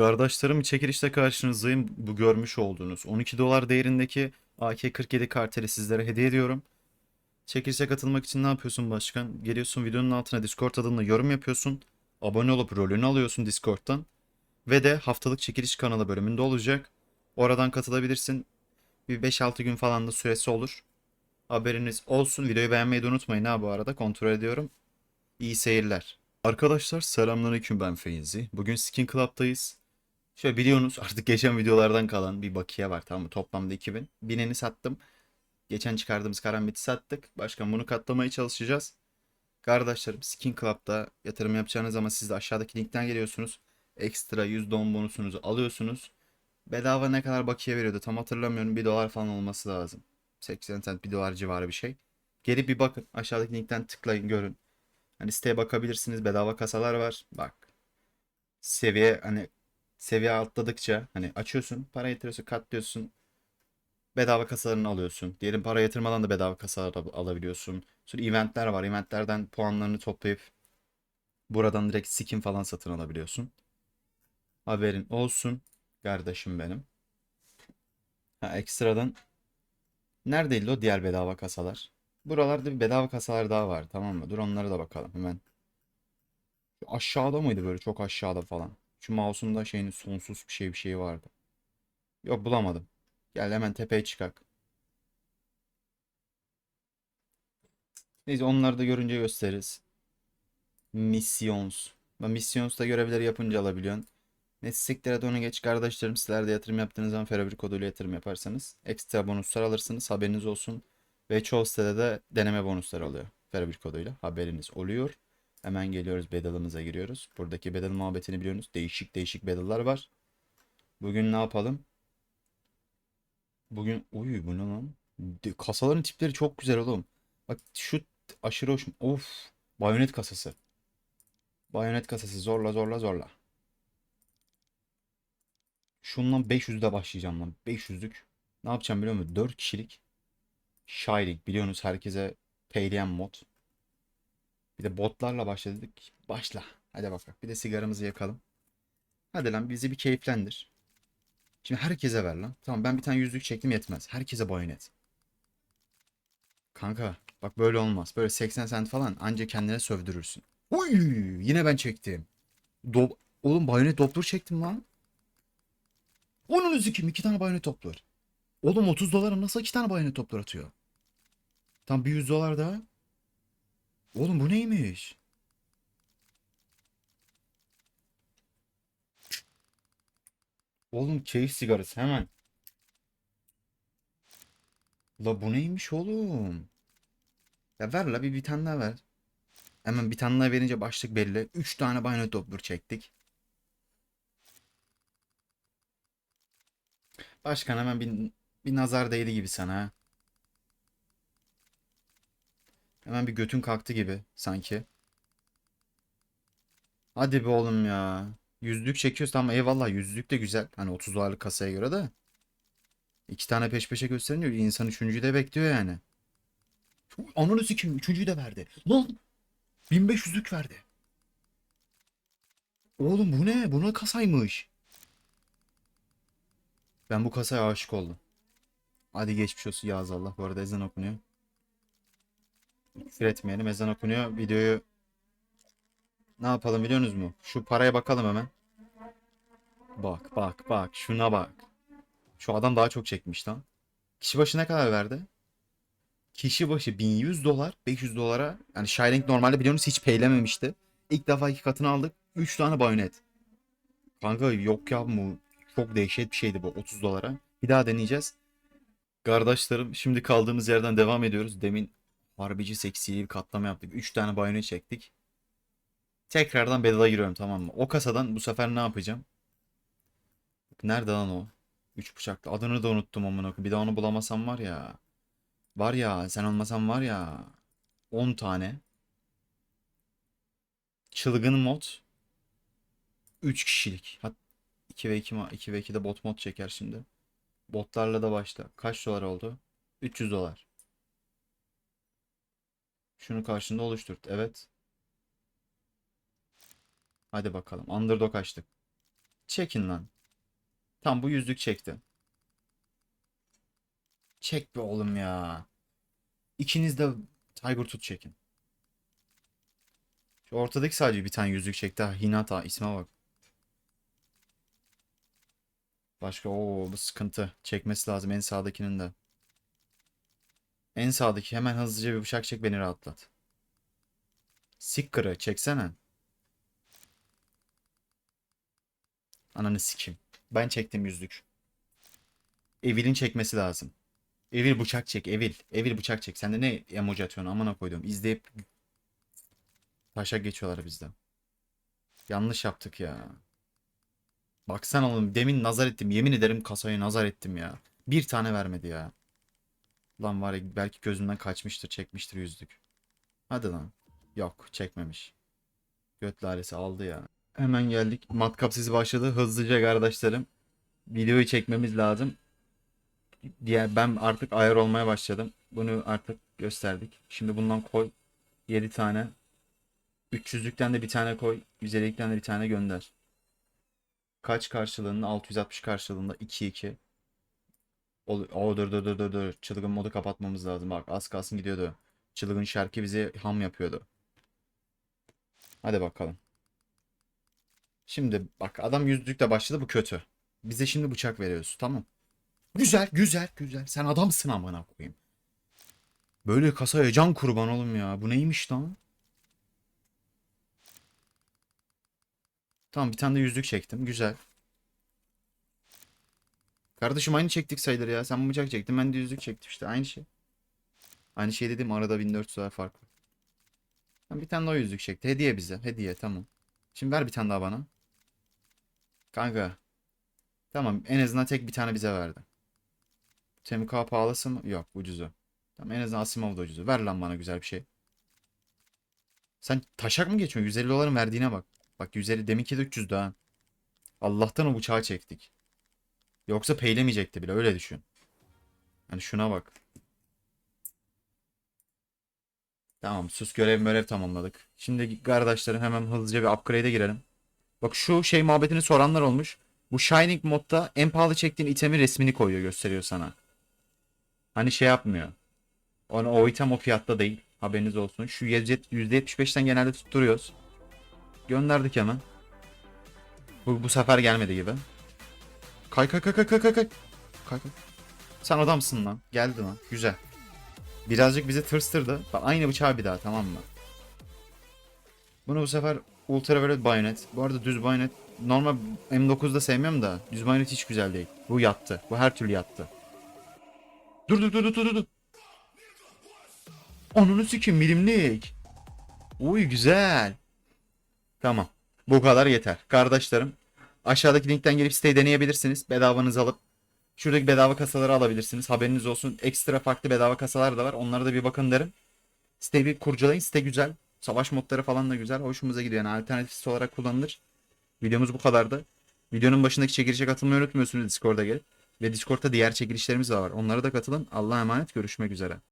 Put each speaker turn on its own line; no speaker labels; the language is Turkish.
Kardeşlerim çekilişte karşınızdayım. Bu görmüş olduğunuz 12 dolar değerindeki AK-47 karteli sizlere hediye ediyorum. Çekilişe katılmak için ne yapıyorsun başkan? Geliyorsun videonun altına Discord adında yorum yapıyorsun. Abone olup rolünü alıyorsun Discord'dan. Ve de haftalık çekiliş kanalı bölümünde olacak. Oradan katılabilirsin. Bir 5-6 gün falan da süresi olur. Haberiniz olsun. Videoyu beğenmeyi de unutmayın ha bu arada. Kontrol ediyorum. İyi seyirler. Arkadaşlar selamünaleyküm ben Feyzi. Bugün Skin Club'dayız. Şöyle biliyorsunuz artık geçen videolardan kalan bir bakiye var tamam mı? Toplamda 2000. Bineni sattım. Geçen çıkardığımız karambiti sattık. Başkan bunu katlamaya çalışacağız. Kardeşlerim Skin Club'da yatırım yapacağınız ama siz de aşağıdaki linkten geliyorsunuz. Ekstra %10 bonusunuzu alıyorsunuz. Bedava ne kadar bakiye veriyordu tam hatırlamıyorum. 1 dolar falan olması lazım. 80 cent 1 dolar civarı bir şey. Gelip bir bakın. Aşağıdaki linkten tıklayın görün. Hani siteye bakabilirsiniz. Bedava kasalar var. Bak. Seviye hani seviye atladıkça hani açıyorsun, para yatırıyorsun, katlıyorsun. Bedava kasalarını alıyorsun. Diyelim para yatırmadan da bedava kasalar al- alabiliyorsun. Sonra eventler var. Eventlerden puanlarını toplayıp buradan direkt skin falan satın alabiliyorsun. Haberin olsun kardeşim benim. Ha ekstradan neredeydi o diğer bedava kasalar? Buralarda bir bedava kasalar daha var tamam mı? Dur onlara da bakalım hemen. Aşağıda mıydı böyle çok aşağıda falan? Şu mouse'un da şeyinin sonsuz bir şey bir şey vardı. Yok bulamadım. Gel hemen tepeye çıkak. Neyse onları da görünce gösteririz. Missions. Ben Missions'ta görevleri yapınca alabiliyorsun. Ne siktir onu geç kardeşlerim. Sizler de yatırım yaptığınız zaman Ferrari koduyla yatırım yaparsanız ekstra bonuslar alırsınız. Haberiniz olsun. Ve çoğu sitede de deneme bonusları alıyor. Ferrari koduyla. Haberiniz oluyor. Hemen geliyoruz battle'ımıza giriyoruz. Buradaki battle muhabbetini biliyorsunuz. Değişik değişik battle'lar var. Bugün ne yapalım? Bugün uy bu ne lan? Kasaların tipleri çok güzel oğlum. Bak şu aşırı hoş. Of. Bayonet kasası. Bayonet kasası zorla zorla zorla. Şundan 500'de başlayacağım lan. 500'lük. Ne yapacağım biliyor musun? 4 kişilik. Shiring biliyorsunuz herkese paylayan mod. Bir de botlarla başladık. Başla. Hadi bakalım. Bir de sigaramızı yakalım. Hadi lan bizi bir keyiflendir. Şimdi herkese ver lan. Tamam ben bir tane yüzlük çektim yetmez. Herkese bayonet. Kanka bak böyle olmaz. Böyle 80 cent falan anca kendine sövdürürsün. Uy yine ben çektim. Do Oğlum bayonet doppler çektim lan. Onun üzü kim? İki tane bayonet doppler. Oğlum 30 dolara nasıl iki tane bayonet doppler atıyor? Tam bir 100 dolar daha. Oğlum bu neymiş? Oğlum keyif sigarası hemen. La bu neymiş oğlum? Ya ver la bir, bir tane daha ver. Hemen bir tane daha verince başlık belli. 3 tane bayonet doppler çektik. Başkan hemen bir, bir nazar değdi gibi sana. ha. Hemen bir götün kalktı gibi sanki. Hadi be oğlum ya. Yüzlük çekiyoruz tamam eyvallah yüzlük de güzel. Hani 30 dolarlık kasaya göre de. İki tane peş peşe gösterince insan üçüncüyü de bekliyor yani. Ananı sikeyim üçüncüyü de verdi. Lan 1500'lük verdi. Oğlum bu ne? Bu ne kasaymış? Ben bu kasaya aşık oldum. Hadi geçmiş olsun ya Allah. Bu arada ezan okunuyor. Küfür etmeyelim. Ezan okunuyor. Videoyu ne yapalım biliyorsunuz mu? Şu paraya bakalım hemen. Bak bak bak. Şuna bak. Şu adam daha çok çekmiş lan. Kişi başı ne kadar verdi? Kişi başı 1100 dolar 500 dolara. Yani Shining normalde biliyorsunuz hiç peylememişti. İlk defa iki katını aldık. 3 tane bayonet. Kanka yok ya bu çok dehşet bir şeydi bu 30 dolara. Bir daha deneyeceğiz. Kardeşlerim şimdi kaldığımız yerden devam ediyoruz. Demin harbici seksiyi bir katlama yaptık. 3 tane bayonet çektik. Tekrardan battle'a giriyorum tamam mı? O kasadan bu sefer ne yapacağım? Nerede lan o? 3 bıçaklı. Adını da unuttum amına. Bir daha onu bulamasam var ya. Var ya sen olmasan var ya. 10 tane. Çılgın mod. 3 kişilik. Hat 2 ve 2 ma 2 ve 2 de bot mod çeker şimdi. Botlarla da başla. Kaç dolar oldu? 300 dolar. Şunu karşında oluşturt. Evet. Hadi bakalım. Underdog açtık. Çekin lan. Tam bu yüzlük çekti. Çek be oğlum ya. İkiniz de Tiger Tooth çekin. Şu ortadaki sadece bir tane yüzlük çekti. Hinata isme bak. Başka o bu sıkıntı. Çekmesi lazım en sağdakinin de. En sağdaki hemen hızlıca bir bıçak çek beni rahatlat. Sikker'ı çeksene. Ananı sikim. Ben çektim yüzlük. Evil'in çekmesi lazım. Evil bıçak çek. Evil. Evil bıçak çek. Sen de ne emoji atıyorsun amına koydum. İzleyip taşak geçiyorlar bizden. Yanlış yaptık ya. Baksana oğlum demin nazar ettim. Yemin ederim kasaya nazar ettim ya. Bir tane vermedi ya. Lan var ya belki gözümden kaçmıştır çekmiştir yüzlük. Hadi lan. Yok çekmemiş. Göt laresi aldı ya. Hemen geldik. Matkap sesi başladı. Hızlıca kardeşlerim. Videoyu çekmemiz lazım. Diğer ben artık ayar olmaya başladım. Bunu artık gösterdik. Şimdi bundan koy 7 tane. 300'lükten de bir tane koy. 150'likten de bir tane gönder. Kaç karşılığında? 660 karşılığında 2 2. O, o dur dur dur dur dur. Çılgın modu kapatmamız lazım. Bak az kalsın gidiyordu. Çılgın şarkı bizi ham yapıyordu. Hadi bakalım. Şimdi bak adam yüzlükle başladı bu kötü. Bize şimdi bıçak veriyorsun tamam. Güzel güzel güzel. Sen adamsın amına koyayım. Böyle kasaya can kurban oğlum ya. Bu neymiş lan? Tamam bir tane de yüzlük çektim. Güzel. Kardeşim aynı çektik sayılır ya. Sen bıçak çektin ben de yüzlük çektim işte. Aynı şey. Aynı şey dedim arada 1400 dolar farklı. Tamam, bir tane daha yüzlük çekti. Hediye bize. Hediye tamam. Şimdi ver bir tane daha bana. Kanka. Tamam en azından tek bir tane bize verdi. Temika pahalısı mı? Yok ucuzu. Tamam en azından Asimov da ucuzu. Ver lan bana güzel bir şey. Sen taşak mı geçiyorsun? 150 doların verdiğine bak. Bak 150 deminki de 300 daha. Allah'tan o bıçağı çektik. Yoksa peylemeyecekti bile öyle düşün. Yani şuna bak. Tamam sus görev mörev tamamladık. Şimdi kardeşlerim hemen hızlıca bir upgrade'e girelim. Bak şu şey muhabbetini soranlar olmuş. Bu Shining modda en pahalı çektiğin itemin resmini koyuyor gösteriyor sana. Hani şey yapmıyor. Onu, o item o fiyatta değil. Haberiniz olsun. Şu %75'ten genelde tutturuyoruz. Gönderdik hemen. Bu, bu sefer gelmedi gibi. Kay kay kay kay kay kay kay. Kay kay. Sen adamsın lan. Geldi lan. Güzel. Birazcık bizi tırstırdı. Bak aynı bıçağı bir daha tamam mı? Bunu bu sefer Ultraviolet Bayonet. Bu arada düz bayonet normal M9'da sevmiyorum da düz bayonet hiç güzel değil. Bu yattı. Bu her türlü yattı. Dur dur dur dur dur dur. Ananı sikeyim milimlik. Uy güzel. Tamam. Bu kadar yeter. Kardeşlerim aşağıdaki linkten gelip siteyi deneyebilirsiniz. Bedavanızı alıp şuradaki bedava kasaları alabilirsiniz. Haberiniz olsun. Ekstra farklı bedava kasalar da var. Onlara da bir bakın derim. Siteyi bir kurcalayın. Site güzel. Savaş modları falan da güzel. Hoşumuza gidiyor. Yani alternatif olarak kullanılır. Videomuz bu kadardı. Videonun başındaki çekilişe katılmayı unutmuyorsunuz Discord'a gelip. Ve Discord'da diğer çekilişlerimiz de var. Onlara da katılın. Allah'a emanet. Görüşmek üzere.